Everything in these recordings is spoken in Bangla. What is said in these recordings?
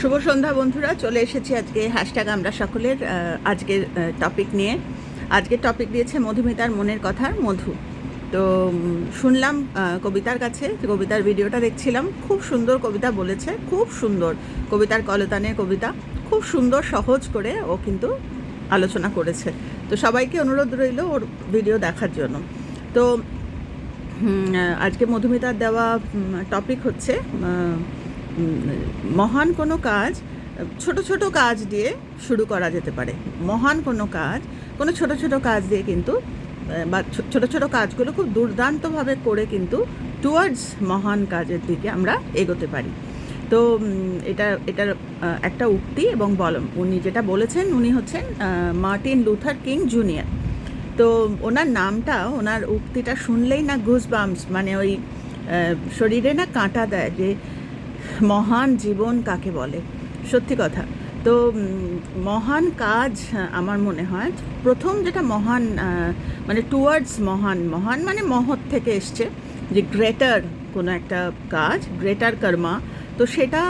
শুভ সন্ধ্যা বন্ধুরা, চলে এসেছি আজকে হ্যাশট্যাগ আমরা সকলের আজকের টপিক নিয়ে। আজকের টপিক দিয়েছে মধুমিতার মনের কথার মধু। তো শুনলাম কবিতার কাছে, কবিতার ভিডিওটা দেখছিলাম। খুব সুন্দর কবিতা বলেছে, খুব সুন্দর। কবিতার কলতানের কবিতা, খুব সুন্দর, সহজ করে ও কিন্তু আলোচনা করেছে। তো সবাইকে অনুরোধ রইল ওর ভিডিও দেখার জন্য। তো আজকে মধুমিতার দেওয়া টপিক হচ্ছে মহান কোনো কাজ, ছোট ছোট কাজ দিয়ে শুরু করা যেতে পারে। মহান কোনো কাজ, কোনো ছোট ছোট কাজ দিয়ে কিন্তু বা ছোট ছোট কাজগুলো খুব দুর্দান্তভাবে করে কিন্তু টুয়ার্ডস মহান কাজের দিকে আমরা এগোতে পারি। তো এটা, এটার একটা উক্তি এবং বলম। উনি যেটা বলেছেন, উনি হচ্ছেন মার্টিন লুথার কিং জুনিয়র। তো, ওনার নামটা, ওনার উক্তিটা শুনলেই না গুজবামস মানে ওই শরীরে না কাঁটা দেয় যে মহান জীবন কাকে বলে? সত্যি কথা। তো মহান কাজ আমার মনে হয়, প্রথম যেটা মহান মানে টুয়ার্ডস মহান মহান মানে মহৎ থেকে এসছে, যে গ্রেটার কোনো একটা কাজ গ্রেটার কর্মা তো সেটা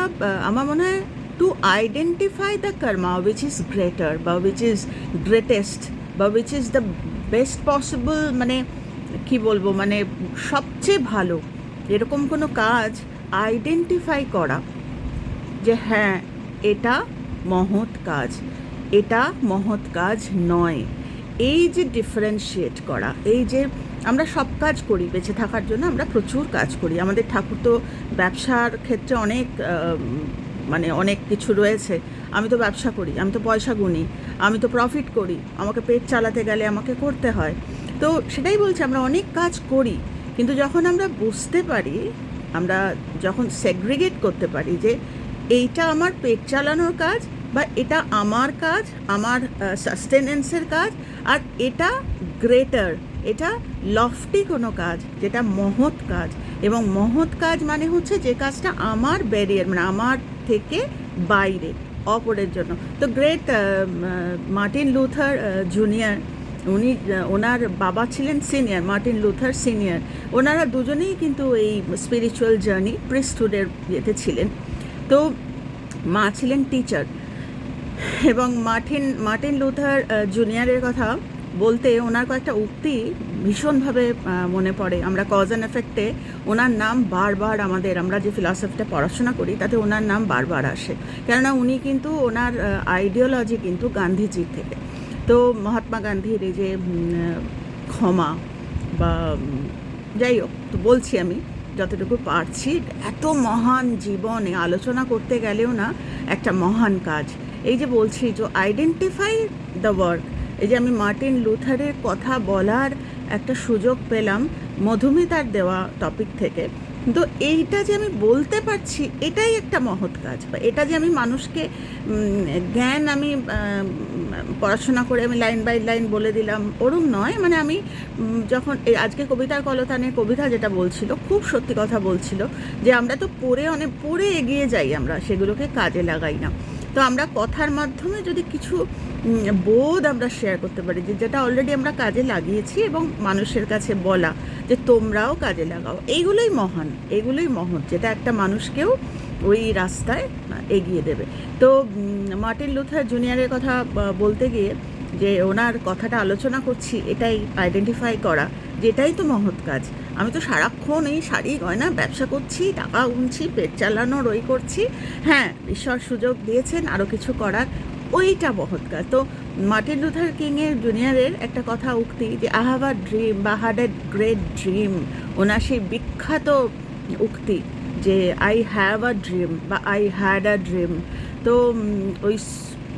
আমার মনে হয় to identify the karma which is greater বা উইচ ইজ গ্রেটেস্ট বা which is the best possible মানে কি বলব মানে সবচেয়ে ভালো, এরকম কোনো কাজ আইডেন্টিফাই করা যে হ্যাঁ এটা মহৎ কাজ, এটা মহৎ কাজ নয়। এই যে ডিফারেন্সিয়েট করা, এই যে আমরা সব কাজ করি, বেঁচে থাকার জন্য আমরা প্রচুর কাজ করি। আমাদের ঠাকুর তো ব্যবসার ক্ষেত্রে অনেক মানে অনেক কিছু রয়েছে। আমি তো ব্যবসা করি, আমি তো পয়সা গুনি, আমি তো প্রফিট করি, আমাকে পেট চালাতে গেলে আমাকে করতে হয়। তো সেটাই বলছি, আমরা অনেক কাজ করি, কিন্তু যখন আমরা বুঝতে পারি আমরা যখন সেগ্রিগেট করতে পারি যে এইটা আমার পেট চালানোর কাজ বা এটা আমার কাজ, আমার সাস্টেনেন্সের কাজ, আর এটা গ্রেটার এটা লফটি কোনো কাজ, যেটা মহৎ কাজ। এবং মহৎ কাজ মানে হচ্ছে যে কাজটা আমার ব্যারিয়ার মানে আমার থেকে বাইরে, অপরের জন্য। তো গ্রেট মার্টিন লুথার জুনিয়র উনি ওনার বাবা ছিলেন সিনিয়র মার্টিন লুথার সিনিয়র ওনারা দুজনেই কিন্তু এই স্পিরিচুয়াল জার্নি প্রিস্টহুডের ইয়েতে ছিলেন। তো মা ছিলেন টিচার এবং মার্টিন মার্টিন লুথার জুনিয়রের কথা বলতে ওনার কয়েকটা উক্তি ভীষণভাবে মনে পড়ে। আমরা কজ অ্যান্ড এফেক্টে ওনার নাম বারবার আমাদের, আমরা যে ফিলসফিটা পড়াশোনা করি, তাতে ওনার নাম বারবার আসে। কেননা উনি কিন্তু ওনার আইডিওলজি কিন্তু গান্ধীজির থেকে। তো মহাত্মা গান্ধীর এই যে ক্ষমা বা যাই হোক, তো বলছি আমি, যতটুকু পারছি, এত মহান জীবনে আলোচনা করতে গেলেও না, একটা মহান কাজ। এই যে বলছি, যে আইডেন্টিফাই দ্য ওয়ার্ক এই যে আমি মার্টিন লুথারের কথা বলার একটা সুযোগ পেলাম মধুমিতার দেওয়া টপিক থেকে। কিন্তু এইটা যে আমি বলতে পারছি, এটাই একটা মহৎ কাজ। বা এটা যে আমি মানুষকে জ্ঞান আমি পড়াশোনা করে আমি লাইন বাই লাইন বলে দিলাম, ওরম নয়। মানে আমি যখন আজকে কবিতার কলতানে কবিতা যেটা বলছিল, খুব সত্যি কথা বলছিল যে আমরা তো পড়ে অনেক, পড়ে এগিয়ে যাই আমরা, সেগুলোকে কাজে লাগাই না। তো আমরা কথার মাধ্যমে যদি কিছু বোধ আমরা শেয়ার করতে পারি যে যেটা অলরেডি আমরা কাজে লাগিয়েছি এবং মানুষের কাছে বলা যে তোমরাও কাজে লাগাও, এইগুলোই মহান, এইগুলোই মহৎ, যেটা একটা মানুষকেও ওই রাস্তায় এগিয়ে দেবে। তো মার্টিন লুথার জুনিয়রের কথা বলতে গিয়ে যে ওনার কথাটা আলোচনা করছি, এটাই আইডেন্টিফাই করা, যেটাই তো মহৎ কাজ। আমি তো সারাক্ষণ এই শাড়ি, গয়না ব্যবসা করছি, টাকা গুনছি পেট চালানোর ওই করছি। হ্যাঁ ঈশ্বর সুযোগ দিয়েছেন আরও কিছু করার। ওইটা মহৎ কাজ। তো মার্টিন লুথার কিংয়ের জুনিয়রের একটা কথা উক্তি যে আই হ্যাভ আ ড্রিম বা হ্যাড এ গ্রেট ড্রিম ওনার সেই বিখ্যাত উক্তি যে আই হ্যাভ আ ড্রিম বা আই হ্যাড আ ড্রিম তো ওই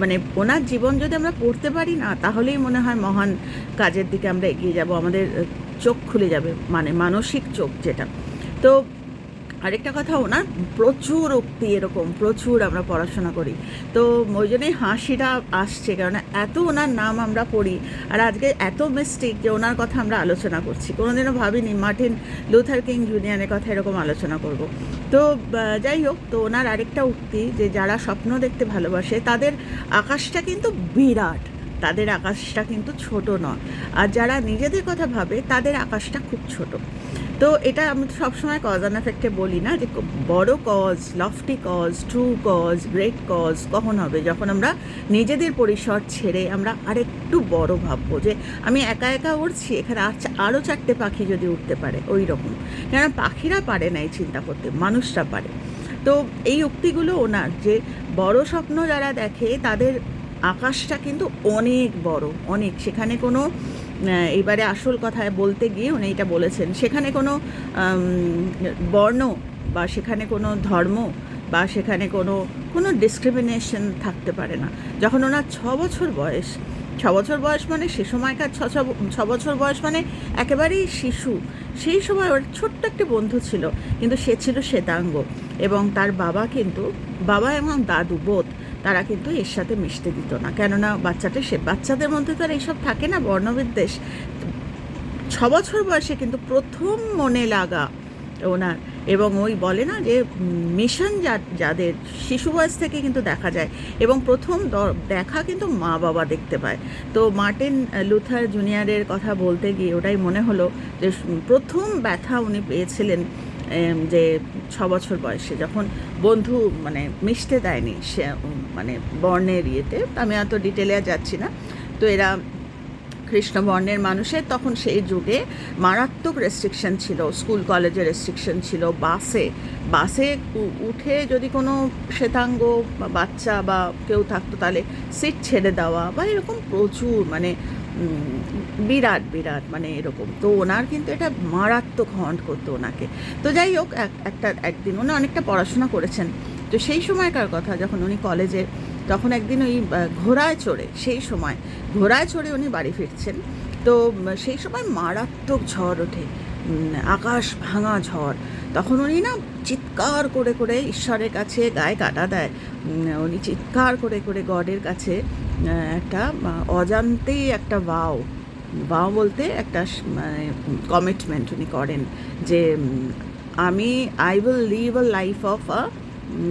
মানে ওনার জীবন যদি আমরা পড়তে পারি না, তাহলেই মনে হয় মহান কাজের দিকে আমরা এগিয়ে যাব। আমাদের চোখ খুলে যাবে মানে মানসিক চোখ যেটা। তো আরেকটা কথা ওনার প্রচুর উক্তি এরকম, প্রচুর আমরা পড়াশোনা করি। তো ওই জন্যই হাসিটা আসছে কারণ এত ওনার নাম আমরা পড়ি, আর আজকে এত মিস্টেক যে ওনার কথা আমরা আলোচনা করছি। কোনোদিনও ভাবিনি মার্টিন লুথার কিং জুনিয়রের কথা এরকম আলোচনা করব। তো যাই হোক, তো ওনার আরেকটা উক্তি যে যারা স্বপ্ন দেখতে ভালোবাসে, তাদের আকাশটা কিন্তু বিরাট। তাদের আকাশটা কিন্তু ছোট নয়। আর যারা নিজেদের কথা ভাবে, তাদের আকাশটা খুব ছোট। তো এটা আমি তো সবসময় কজ অ্যান্ড এফেক্টে বলি না যে বড় cause lofty cause true cause great cause কখন হবে? যখন আমরা নিজেদের পরিসর ছেড়ে আমরা আরেকটু বড় ভাববো যে আমি একা একা উড়ছি, এখানে আর আরও চারটে পাখি যদি উঠতে পারে ওই রকম কেন পাখিরা পারে না এই চিন্তা করতে, মানুষরা পারে। তো এই উক্তিগুলো ওনার যে বড় স্বপ্ন যারা দেখে তাদের আকাশটা কিন্তু অনেক বড়, অনেক। সেখানে কোনো এবারে আসল কথায় বলতে গিয়ে উনি এটা বলেছেন, সেখানে কোনো বর্ণ বা সেখানে কোনো ধর্ম বা সেখানে কোনো কোনো ডিসক্রিমিনেশন থাকতে পারে না। যখন ওনার ছ বছর বয়স, ছ বছর বয়স মানে সে সময়কার ছ ছ বছর বয়স মানে একেবারেই শিশু। সেই সময় ওর ছোট্ট একটি বন্ধু ছিল, কিন্তু সে ছিল শ্বেতাঙ্গ এবং তার বাবা কিন্তু, বাবা এবং দাদু বোধ তারা কিন্তু এর সাথে মিশতে দিত না। কেননা বাচ্চাটা সে, বাচ্চাদের মধ্যে তো আর এইসব থাকে না, বর্ণবিদ্বেষ। ছ বছর বয়সে কিন্তু প্রথম মনে লাগা ওনার। এবং ওই বলে না যে, মিশন যাদের, শিশু বয়স থেকে কিন্তু দেখা যায়। এবং প্রথম দেখা কিন্তু মা বাবা দেখতে পায়। তো মার্টিন লুথার জুনিয়রের কথা বলতে গিয়ে ওটাই মনে হলো যে, প্রথম ব্যথা উনি পেয়েছিলেন যে ছ বছর বয়সে যখন বন্ধু মানে মিশতে দেয়নি সে মানে বর্ণের ইয়েতে, আমি এত ডিটেলে যাচ্ছি না। তো এরা কৃষ্ণবর্ণের মানুষের তখন সেই যুগে মারাত্মক রেস্ট্রিকশন ছিল স্কুল কলেজে রেস্ট্রিকশন ছিল, বাসে। বাসে উঠে যদি কোনো শ্বেতাঙ্গ বাচ্চা বা কেউ থাকতো, তাহলে সিট ছেড়ে দেওয়া বা এরকম প্রচুর মানে বিরাট বিরাট মানে এরকম। তো ওনার কিন্তু এটা মারাত্মক হন্ট করতো ওনাকে। তো যাই হোক, এক- একটা, একদিন উনি অনেকটা পড়াশোনা করেছেন। তো সেই সময়কার কথা, যখন উনি কলেজে, তখন একদিন ওই ঘোড়ায় চড়ে, সেই সময়, ঘোড়ায় চড়ে উনি বাড়ি ফিরছেন। তো সেই সময় মারাত্মক ঝড় ওঠে। আকাশ ভাঙা ঝড়। তখন উনি না চিৎকার করে করে ঈশ্বরের কাছে গায়ে কাটা দেয়। উনি চিৎকার করে করে গডের কাছে একটা আহ, অজান্তেই একটা ভাও ভাও বলতে একটা মানে কমিটমেন্ট উনি করেন যে আমি I will live a life of a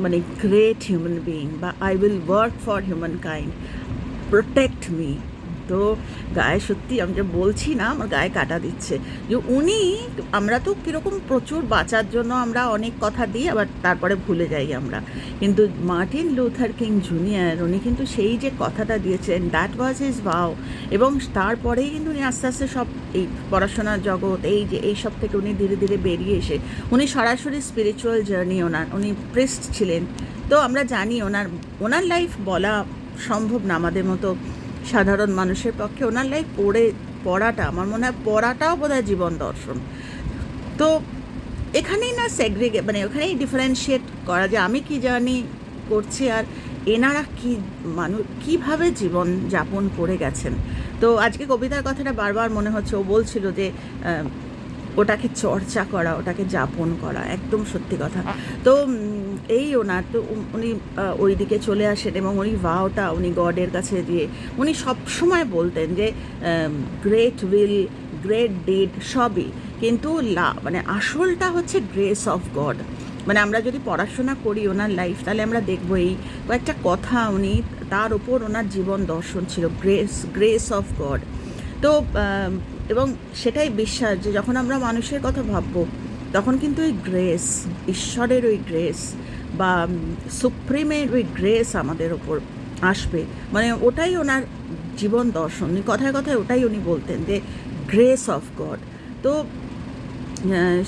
মানে গ্রেট হিউম্যান বিইং বা I will work for humankind protect me তো গায়ে সত্যি আমি যে বলছি না, আমার গায়ে কাটা দিচ্ছে। যে উনি, আমরা তো কীরকম প্রচুর বাঁচার জন্য আমরা অনেক কথা দিই, আবার তারপরে ভুলে যাই আমরা। কিন্তু মার্টিন লুথার কিং জুনিয়র, উনি কিন্তু সেই যে কথাটা দিয়েছেন দ্যাট ওয়াজ ইজ ভাও এবং তারপরেই কিন্তু উনি আস্তে আস্তে সব এই পড়াশোনার জগৎ, এই যে, এই সব থেকে উনি ধীরে ধীরে বেরিয়ে এসে, উনি সরাসরি স্পিরিচুয়াল জার্নি ওনার, উনি প্রিস্ট ছিলেন। তো আমরা জানি ওনার ওনার লাইফ বলা সম্ভব না আমাদের মতো সাধারণ মানুষের পক্ষে ওনার লাইফ পড়ে, পড়াটা, আমার মনে হয় পড়াটাও বোধ জীবন দর্শন। তো এখানেই না সেগ্রিগে মানে ওখানেই ডিফারেন্সিয়েট করা যে আমি কি জানি করছি আর এনারা কি মানুষ কীভাবে জীবন যাপন করে গেছেন? তো আজকে কবিতার কথাটা বারবার মনে হচ্ছে। ও বলছিল যে ওটাকে চর্চা করা, ওটাকে যাপন করা, একদম সত্যি কথা। তো এই ওনার, তো উনি ওই দিকে চলে আসেন এবং উনি ভাওটা উনি গডের কাছে দিয়ে, উনি সবসময় বলতেন যে গ্রেট উইল গ্রেট ডিড সবই। কিন্তু লা মানে আসলটা হচ্ছে গ্রেস অফ গড মানে আমরা যদি পড়াশোনা করি ওনার লাইফ তাহলে আমরা দেখব এই কয়েকটা কথা উনি, তার উপর ওনার জীবন দর্শন ছিল গ্রেস গ্রেস অফ গড তো এবং সেটাই বিশ্বাস যে যখন আমরা মানুষের কথা ভাববো, তখন কিন্তু ওই গ্রেস ঈশ্বরের ওই গ্রেস বা সুপ্রিমের ওই গ্রেস আমাদের ওপর আসবে। মানে ওটাই ওনার জীবন দর্শন। কথায় কথায় ওটাই উনি বলতেন যে গ্রেস অফ গড তো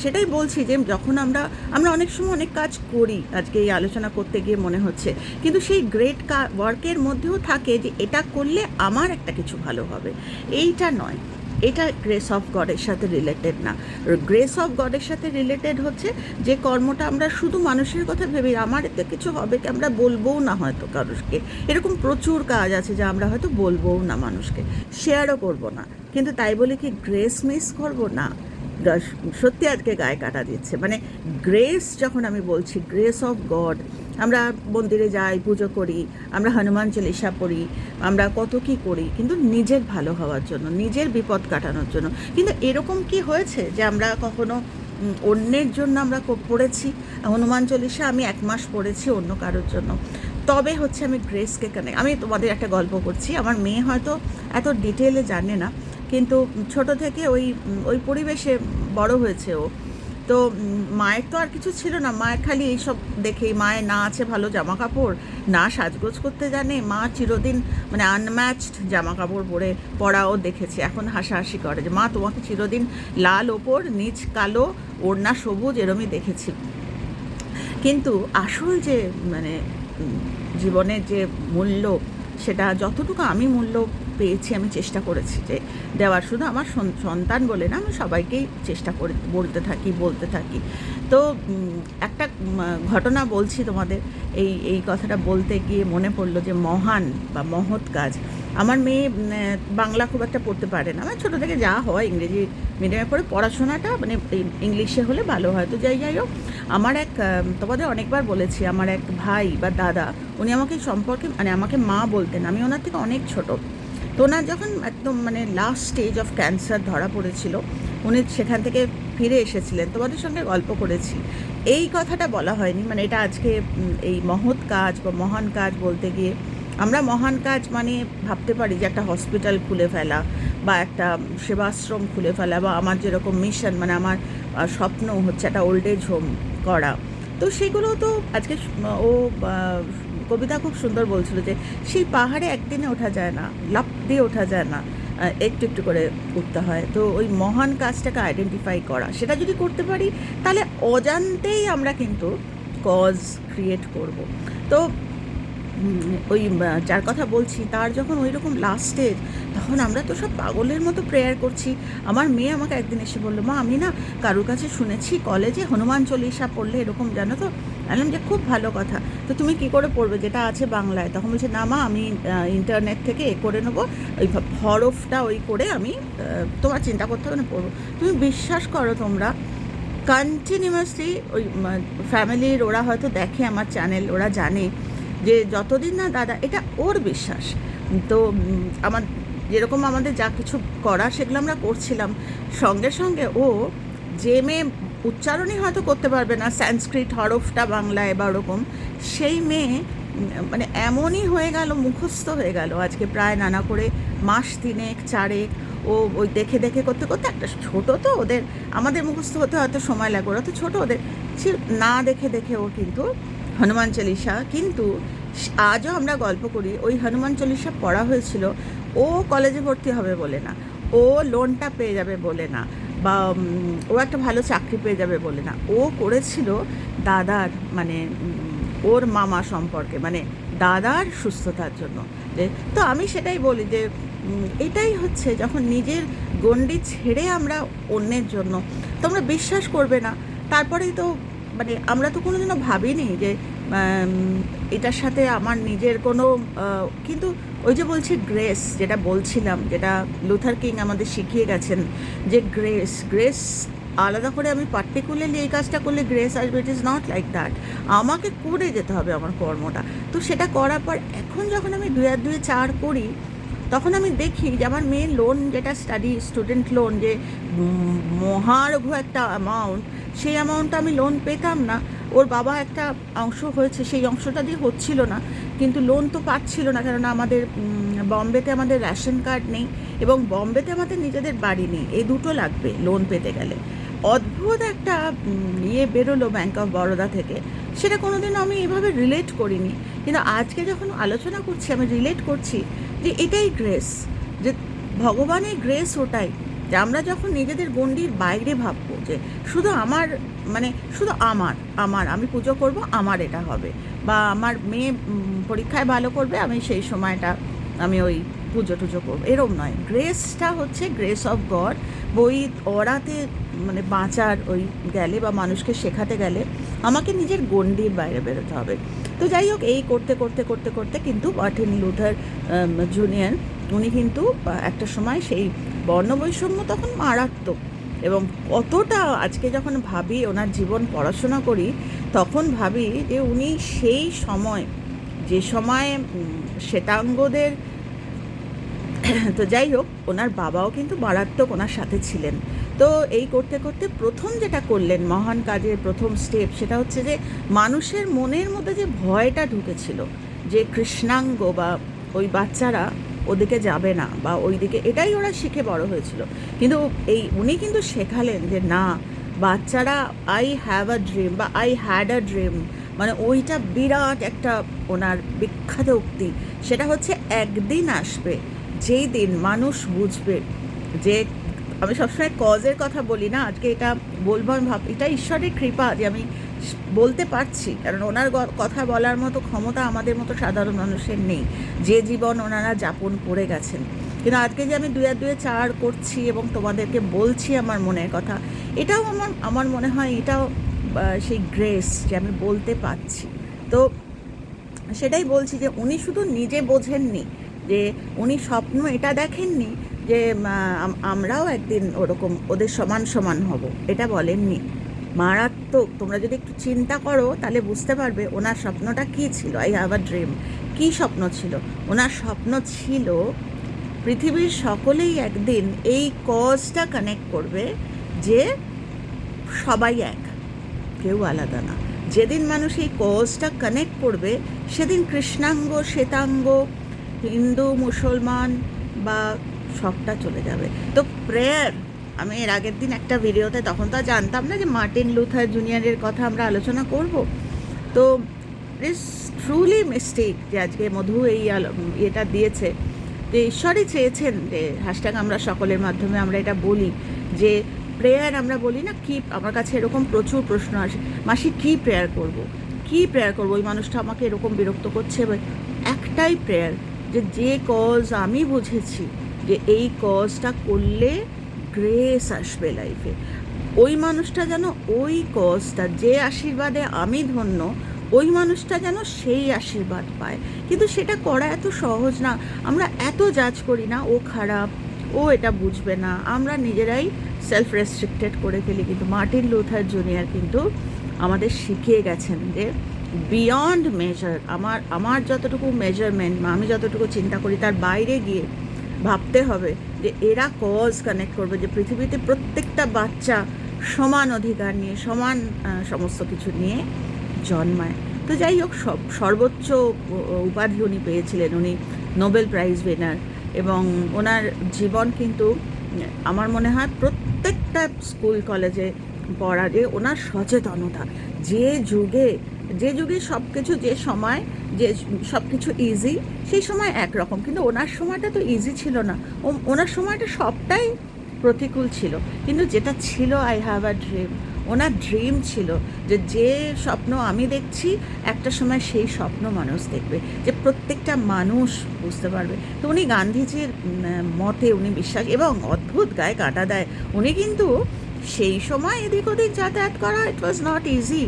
সেটাই বলছি যে যখন আমরা আমরা অনেক সময় অনেক কাজ করি আজকে এই আলোচনা করতে গিয়ে মনে হচ্ছে। কিন্তু সেই গ্রেট ওয়ার্কের মধ্যেও থাকে যে এটা করলে আমার একটা কিছু ভালো হবে। এইটা নয়। এটা গ্রেস অফ গডের সাথে রিলেটেড না। গ্রেস অফ গডের সাথে রিলেটেড হচ্ছে যে কর্মটা আমরা শুধু মানুষের কথা ভেবে আমার এতে কিছু হবে কি আমরা বলবোও না হয়তো কারোকে। এরকম প্রচুর কাজ আছে যা আমরা হয়তো বলবোও না মানুষকে। শেয়ারও করব না। কিন্তু তাই বলে কি গ্রেস মিস করব? না। সত্যি আজকে গায়ে কাটা দিচ্ছে। মানে গ্রেস যখন আমি বলছি গ্রেস অফ গড আমরা মন্দিরে যাই, পুজো করি, আমরা হনুমান চালিসা পড়ি, আমরা কত কি করি, কিন্তু নিজের ভালো হওয়ার জন্য, নিজের বিপদ কাটানোর জন্য। কিন্তু এরকম কি হয়েছে যে আমরা কখনো অন্যের জন্য আমরা পড়েছি? হনুমান চল্লিশা আমি এক মাস পড়েছি অন্য কারোর জন্য। তবে হচ্ছে আমি গ্রেসকে কানেক্ট আমি তোমাদের একটা গল্প করছি। আমার মেয়ে হয়তো এত ডিটেলে জানে না, কিন্তু ছোট থেকে ওই ওই পরিবেশে বড় হয়েছে ও। তো মায়ের তো আর কিছু ছিল না। মায়ের খালি এইসব দেখেই মায়ের না আছে ভালো জামা কাপড় না সাজগোজ করতে জানে, মা চিরদিন মানে আনম্যাচড জামা কাপড় পরে পরাও দেখেছে। এখন হাসাহাসি করে যে, মা, তোমাকে চিরদিন লাল ওপর, নিচ কালো, ওড়না সবুজ এরমই দেখেছি। কিন্তু আসল যে মানে জীবনের যে মূল্য, সেটা যতটুকু আমি মূল্য পেয়েছি, আমি চেষ্টা করেছি যে দেওয়ার শুধু আমার সন- সন্তান বলে না, আমি সবাইকেই চেষ্টা করে, বলতে থাকি বলতে থাকি। তো একটা ঘটনা বলছি তোমাদের। এই এই কথাটা বলতে গিয়ে মনে পড়ল যে মহান বা মহৎ কাজ। আমার মেয়ে বাংলা খুব একটা পড়তে পারে না। আমার ছোটো থেকে যা হয় ইংরেজি মিডিয়ামে পড়ে, পড়াশোনাটা মানে ইংলিশে হলে ভালো হয়। তো যাই যাই হোক, আমার এক তোমাদের অনেকবার বলেছি, আমার এক ভাই বা দাদা, উনি আমাকে সম্পর্কে মানে আমাকে মা বলতেন। আমি ওনার থেকে অনেক ছোট। তো ওনার যখন একদম মানে লাস্ট স্টেজ অফ ক্যান্সার ধরা পড়েছিল, উনি সেখান থেকে ফিরে এসেছিলেন। তোমাদের সঙ্গে গল্প করেছি। এই কথাটা বলা হয়নি মানে এটা আজকে এই মহৎ কাজ বা মহান কাজ বলতে গিয়ে, আমরা মহান কাজ মানে ভাবতে পারি যে একটা হসপিটাল খুলে ফেলা বা একটা সেবাশ্রম খুলে ফেলা বা আমার যেরকম মিশন মানে আমার স্বপ্ন হচ্ছে একটা ওল্ড এজ হোম করা। তো সেগুলো তো আজকে, ও কবিতা খুব সুন্দর বলছিল যে, সেই পাহাড়ে একদিনে ওঠা যায় না, লাফ দিয়ে ওঠা যায় না একটু একটু করে উঠতে হয়। তো ওই মহান কাজটাকে আইডেন্টিফাই করা। সেটা যদি করতে পারি, তাহলে অজান্তেই আমরা কিন্তু কজ ক্রিয়েট করব। তো ওই যার কথা বলছি, তার যখন ওই রকম লাস্ট স্টেজ তখন আমরা তো সব পাগলের মতো প্রেয়ার করছি। আমার মেয়ে আমাকে একদিন এসে বলল, মা, আমি না কারোর কাছে শুনেছি কলেজে হনুমান চল্লিশা পড়লে এরকম জানো তো বললাম যে খুব ভালো কথা। তো তুমি কি করে পড়বে? যেটা আছে বাংলায়। তখন বলছে, না মা, আমি ইন্টারনেট থেকে এ করে নেব। ওই হরফটা ওই করে আমি তোমার চিন্তা করতে হবে না, পড়ব। তুমি বিশ্বাস করো তোমরা কন্টিনিউয়াসলি ওই ফ্যামিলির ওরা হয়তো দেখে আমার চ্যানেল ওরা জানে যে যতদিন না দাদা, এটা ওর বিশ্বাস। তো আমার, যেরকম আমাদের যা কিছু করা সেগুলো আমরা করছিলাম। সঙ্গে সঙ্গে ও, যে মেয়ে উচ্চারণই হয়তো করতে পারবে না, সংস্কৃত হরফটা বাংলায় বা ওরকম। সেই মেয়ে মানে এমনই হয়ে গেল, মুখস্থ হয়ে গেল। আজকে প্রায় নানা করে মাস তিনেক, চারেক ও ওই দেখে দেখে করতে করতে একটা ছোট তো ওদের, আমাদের মুখস্থ হতে হয়তো সময় লাগবে ওরা তো ছোটো ওদের। না দেখে দেখে ও কিন্তু হনুমান চল্লিশা, কিন্তু আজও আমরা গল্প করি, ওই হনুমান চল্লিশা পড়া হয়েছিল, ও কলেজে ভর্তি হবে বলে না, ও লোনটা পেয়ে যাবে বলে না। বা ও একটা ভালো চাকরি পেয়ে যাবে বলে না। ও করেছিল দাদার মানে ওর মামা সম্পর্কে মানে দাদার সুস্থতার জন্য। তো আমি সেটাই বলি যে এটাই হচ্ছে যখন নিজের গণ্ডি ছেড়ে আমরা অন্যের জন্য, তোমরা বিশ্বাস করবে না। তারপরেই তো মানে আমরা তো কোনো কোনোদিনও ভাবিনি যে এটার সাথে আমার নিজের কোনো কিন্তু ওই যে বলছি গ্রেস, যেটা বলছিলাম, যেটা লুথার কিং আমাদের শিখিয়ে গেছেন, যে গ্রেস গ্রেস আলাদা করে আমি পার্টিকুলারলি এই কাজটা করলে গ্রেস আসবে it is not like that আমাকে করে যেতে হবে আমার কর্মটা। তো সেটা করার পর এখন যখন আমি দুই আর দুই চার করি, তখন আমি দেখি যে আমার মেয়ের লোন যেটা স্টাডি স্টুডেন্ট লোন যে মহার্ঘ একটা অ্যামাউন্ট সেই অ্যামাউন্টটা আমি লোন পেতাম না। ওর বাবা একটা অংশ হয়েছে, সেই অংশটা দিয়ে হচ্ছিল না। কিন্তু লোন তো পাচ্ছিল না, কেননা আমাদের বম্বেতে আমাদের রেশন কার্ড নেই এবং বম্বেতে আমাদের নিজেদের বাড়ি নেই। এই দুটো লাগবে লোন পেতে গেলে। অদ্ভুত একটা ইয়ে বেরোলো ব্যাঙ্ক অফ বরোদা থেকে। সেটা কোনোদিন আমি এভাবে রিলেট করিনি। কিন্তু আজকে যখন আলোচনা করছি, আমি রিলেট করছি যে এটাই গ্রেস যে ভগবানের গ্রেস ওটাই। যে আমরা যখন নিজেদের গণ্ডির বাইরে ভাববো যে শুধু আমার মানে শুধু আমার আমার, আমি পুজো করব, আমার এটা হবে। বা আমার মেয়ে পরীক্ষায় ভালো করবে, আমি সেই সময়টা আমি ওই পুজো টুজো করব। এরম নয়। গ্রেসটা হচ্ছে গ্রেস অফ গড। বই ওরাতে মানে বাঁচার ওই গেলে বা মানুষকে শেখাতে গেলে আমাকে নিজের গণ্ডির বাইরে বেরোতে হবে। তো যাই হোক, এই করতে করতে করতে করতে কিন্তু মার্টিন লুথার জুনিয়র, উনি কিন্তু একটা সময় সেই বর্ণবৈষম্য তখন মারাত্মক। এবং কতটা আজকে যখন ভাবি ওনার জীবন পড়াশোনা করি, তখন ভাবি যে উনি সেই সময়, যে সময় শ্বেতাঙ্গদের, তো যাই হোক, ওনার বাবাও কিন্তু মারাত্মক ওনার সাথে ছিলেন। তো এই করতে করতে প্রথম যেটা করলেন মহান কাজের প্রথম স্টেপ সেটা হচ্ছে যে মানুষের মনের মধ্যে যে ভয়টা ঢুকেছিল, যে কৃষ্ণাঙ্গ বা ওই বাচ্চারা ওদিকে যাবে না বা ওই দিকে এটাই ওরা শিখে বড় হয়েছিল। কিন্তু এই উনি কিন্তু শেখালেন যে না, বাচ্চারা আই হ্যাভ আ ড্রিম বা আই হ্যাড আ ড্রিম মানে ওইটা বিরাট একটা ওনার বিখ্যাত উক্তি। সেটা হচ্ছে একদিন আসবে, যেই দিন মানুষ বুঝবে যে, আমি সবসময় কজের কথা বলি না, আজকে এটা বলব, আমি ভাব এটা ঈশ্বরের কৃপা যে আমি বলতে পারছি, কারণ ওনার কথা বলার মতো ক্ষমতা আমাদের মতো সাধারণ মানুষের নেই। যে জীবন ওনারা যাপন করে গেছেন। কিন্তু আজকে যে আমি দুয়ে দুয়ে চার করছি এবং তোমাদেরকে বলছি আমার মনের কথা, এটাও আমার আমার মনে হয় এটাও সেই গ্রেস যে আমি বলতে পারছি। তো সেটাই বলছি যে উনি শুধু নিজে বোঝেননি, যে উনি স্বপ্ন এটা দেখেননি যে আমরাও একদিন ওরকম ওদের সমান সমান হব। এটা বলেননি। মারাত্মক তোমরা যদি একটু চিন্তা করো, তাহলে বুঝতে পারবে ওনার স্বপ্নটা কী ছিল? আই হ্যাভ আ ড্রিম কী স্বপ্ন ছিল? ওনার স্বপ্ন ছিল পৃথিবীর সকলেই একদিন এই কজটা কানেক্ট করবে যে সবাই এক, কেউ আলাদা না। যেদিন মানুষ এই কজটা কানেক্ট করবে, সেদিন কৃষ্ণাঙ্গ, শ্বেতাঙ্গ, হিন্দু, মুসলমান বা সবটা চলে যাবে। তো প্রেয়ার আমি এর আগের দিন একটা ভিডিওতে তখন তো জানতাম না যে মার্টিন লুথার জুনিয়রের কথা আমরা আলোচনা করব। তো ইস ট্রুলি মিস্টেক যে আজকে মধু এই এটা দিয়েছে। যে ঈশ্বরই চেয়েছেন যে হ্যাশট্যাগ আমরা সকলের মাধ্যমে আমরা এটা বলি, যে প্রেয়ার আমরা বলি না কি আমার কাছে এরকম প্রচুর প্রশ্ন আসে, মাসি কি প্রেয়ার করব। কি প্রেয়ার করব? ওই মানুষটা আমাকে এরকম বিরক্ত করছে। একটাই প্রেয়ার যে যে কজ আমি বুঝেছি যে এই কজটা করলে গ্রেস আসবে লাইফে ওই মানুষটা যেন ওই কজটা যে আশীর্বাদে আমি ধন্য, ওই মানুষটা যেন সেই আশীর্বাদ পায়। কিন্তু সেটা করা এত সহজ না। আমরা এত জাজ করি না, ও খারাপ, ও এটা বুঝবে না। আমরা নিজেরাই সেলফ রেস্ট্রিক্টেড করে ফেলি। কিন্তু মার্টিন লুথার জুনিয়র কিন্তু আমাদের শিখিয়ে গেছেন যে বিয়ন্ড মেজার আমার আমার যতটুকু মেজারমেন্ট আমি যতটুকু চিন্তা করি, তার বাইরে গিয়ে ভাবতে হবে যে এরা কজ কানেক্ট করবে, যে পৃথিবীতে প্রত্যেকটা বাচ্চা সমান অধিকার নিয়ে, সমান সমস্ত কিছু নিয়ে জন্মায়। তো যাই হোক, সব, সর্বোচ্চ উপাধি উনি পেয়েছিলেন, উনি নোবেল প্রাইজ উইনার এবং ওনার জীবন কিন্তু, আমার মনে হয় প্রত্যেকটা স্কুল কলেজে পড়া যে ওনার সচেতনতা, যে যুগে যে যুগে সব কিছু যে সময়, যে সব কিছু ইজি সেই সময় একরকম। কিন্তু ওনার সময়টা তো ইজি ছিল না। ওনার সময়টা সবটাই প্রতিকূল ছিল। কিন্তু যেটা ছিল আই হ্যাভ আ ড্রিম ওনার ড্রিম ছিল যে যে স্বপ্ন আমি দেখছি, একটা সময় সেই স্বপ্ন মানুষ দেখবে, যে প্রত্যেকটা মানুষ বুঝতে পারবে। তো উনি গান্ধীজির মতে উনি বিশ্বাস, এবং অদ্ভুত গায়ে কাটা দেয়। উনি কিন্তু সেই সময় এদিক ওদিক যাতায়াত করা ইট ওয়াজ নট ইজি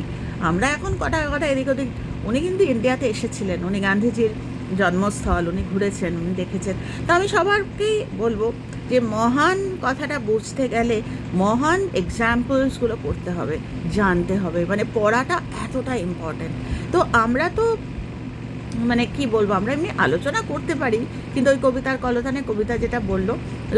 আমরা এখন কটা কটা এদিক ওদিক, উনি কিন্তু ইন্ডিয়াতে এসেছিলেন, উনি গান্ধীজির জন্মস্থল, উনি ঘুরেছেন, উনি দেখেছেন। তো আমি সবারকেই বলব যে মহান কথাটা বুঝতে গেলে মহান এক্সাম্পলসগুলো পড়তে হবে, জানতে হবে। মানে পড়াটা এতটা ইম্পর্টেন্ট তো আমরা তো মানে কি বলব, আমরা এমনি আলোচনা করতে পারি, কিন্তু ওই কবিতার কলতানে কবিতা যেটা বলল,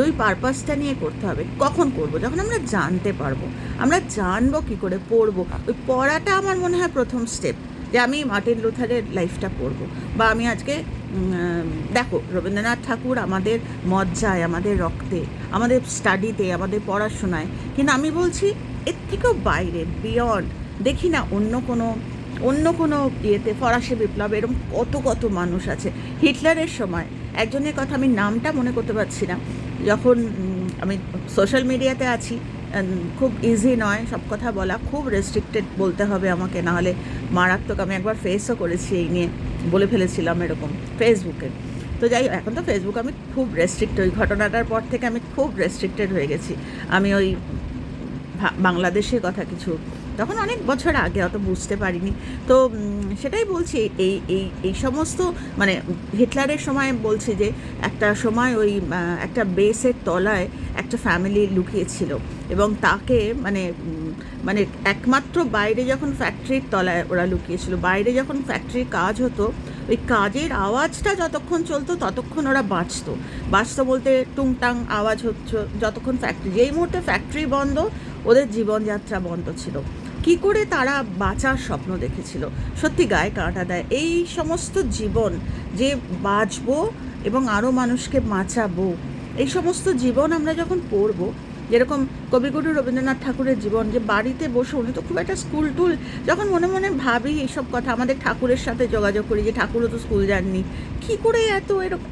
ওই পারপাসটা নিয়ে করতে হবে। কখন করব? যখন আমরা জানতে পারব। আমরা জানব কি করে? পড়ব। ওই পড়াটা আমার মনে হয় প্রথম স্টেপ যে আমি মার্টিন লুথারের লাইফটা পড়ব। বা আমি আজকে দেখো, রবীন্দ্রনাথ ঠাকুর আমাদের মজ্জায়, আমাদের রক্তে, আমাদের স্টাডিতে আমাদের পড়াশোনায়, কিন্তু আমি বলছি, এর থেকেও বাইরে বিয়ন্ড দেখি না অন্য কোনো অন্য কোনো ইয়েতে, ফরাসি বিপ্লব এরকম কত কত মানুষ আছে। হিটলারের সময় একজনের কথা আমি নামটা মনে করতে পারছি না। যখন আমি সোশ্যাল মিডিয়াতে আছি খুব ইজি নয় সব কথা বলা, খুব রেস্ট্রিক্টেড বলতে হবে আমাকে, নাহলে মারাত্মক আমি একবার ফেসও করেছি এই নিয়ে, বলে ফেলেছিলাম এরকম ফেসবুকে তো যাই এখন তো ফেসবুক আমি খুব রেস্ট্রিক্ট ওই ঘটনাটার পর থেকে আমি খুব রেস্ট্রিক্টেড হয়ে গেছি। আমি ওই বাংলাদেশের কথা কিছু তখন অনেক বছর আগে, অত বুঝতে পারিনি। তো সেটাই বলছি, এই এই এই সমস্ত মানে হিটলারের সময় বলছি যে, একটা সময় ওই একটা বেসের তলায় একটা ফ্যামিলি লুকিয়েছিল এবং তাকে মানে মানে একমাত্র বাইরে যখন ফ্যাক্টরির তলায় ওরা লুকিয়েছিল, বাইরে যখন ফ্যাক্টরির কাজ হতো, ওই কাজের আওয়াজটা যতক্ষণ চলতো, ততক্ষণ ওরা বাঁচতো। বাঁচতো বলতে টুংটাং আওয়াজ হচ্ছে, যতক্ষণ ফ্যাক্টরি, যেই মুহূর্তে ফ্যাক্টরি বন্ধ, ওদের জীবনযাত্রা বন্ধ ছিল। কি করে তারা বাঁচার স্বপ্ন দেখেছিল? সত্যি গায়ে কাঁটা দেয়। এই সমস্ত জীবন যে বাঁচবো এবং আরও মানুষকে বাঁচাবো, এই সমস্ত জীবন আমরা যখন পড়ব, যেরকম কবিগুরু রবীন্দ্রনাথ ঠাকুরের জীবন, যে বাড়িতে বসে উনি তো খুব একটা স্কুল টুল যখন মনে মনে ভাবি এইসব কথা, আমাদের ঠাকুরের সাথে যোগাযোগ করি যে ঠাকুরও তো স্কুল যাননি, কি করে এত এরকম?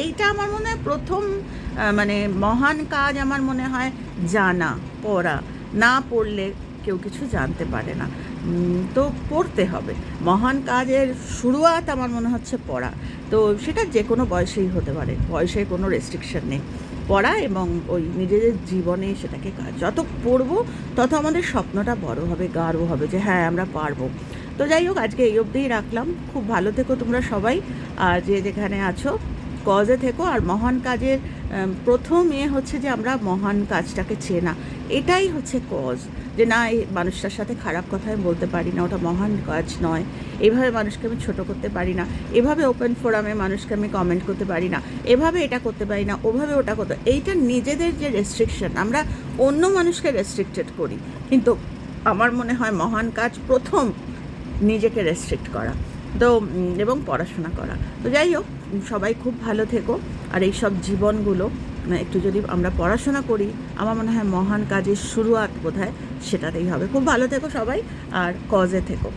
এইটা আমার মনে হয় প্রথম মানে মহান কাজ আমার মনে হয় জানা, পড়া। না পড়লে কেউ কিছু জানতে পারে না। তো পড়তে হবে। মহান কাজের শুরুয়াত আমার মনে হচ্ছে পড়া। তো সেটা যে কোনো বয়সেই হতে পারে, বয়সে কোনো রেস্ট্রিকশন নেই। পড়া এবং ওই নিজেদের জীবনে সেটাকে কাজ যত পড়ব, তত আমাদের স্বপ্নটা বড় হবে, গাঢ় হবে যে হ্যাঁ আমরা পারব। তো যাই হোক, আজকে এই অবধিই রাখলাম। খুব ভালো থেকো তোমরা সবাই। আর যে যেখানে আছো কজে থেকো। আর মহান কাজের প্রথম এ হচ্ছে যে আমরা মহান কাজটাকে চেনা। এটাই হচ্ছে কজ যে না, এই মানুষটার সাথে খারাপ কথা আমি বলতে পারি না, ওটা মহান কাজ নয়। এভাবে মানুষকে আমি ছোট করতে পারি না। এভাবে ওপেন ফোরামে মানুষকে আমি কমেন্ট করতে পারি না। এভাবে এটা করতে পারি না, ওভাবে ওটা করতে এইটা নিজেদের যে রেস্ট্রিকশন আমরা অন্য মানুষকে রেস্ট্রিক্টেড করি। কিন্তু আমার মনে হয় মহান কাজ প্রথম নিজেকে রেস্ট্রিক্ট করা। তো এবং পড়াশোনা করা। তো যাই হোক, সবাই খুব ভালো থেকো। আর এই সব জীবনগুলো একটু যদি আমরা পড়াশোনা করি, আমার মনে হয় মহান কাজের শুরুয়াত বোধ হয় সেটাতেই হবে। খুব ভালো থেকো সবাই, আর কজে থেকো।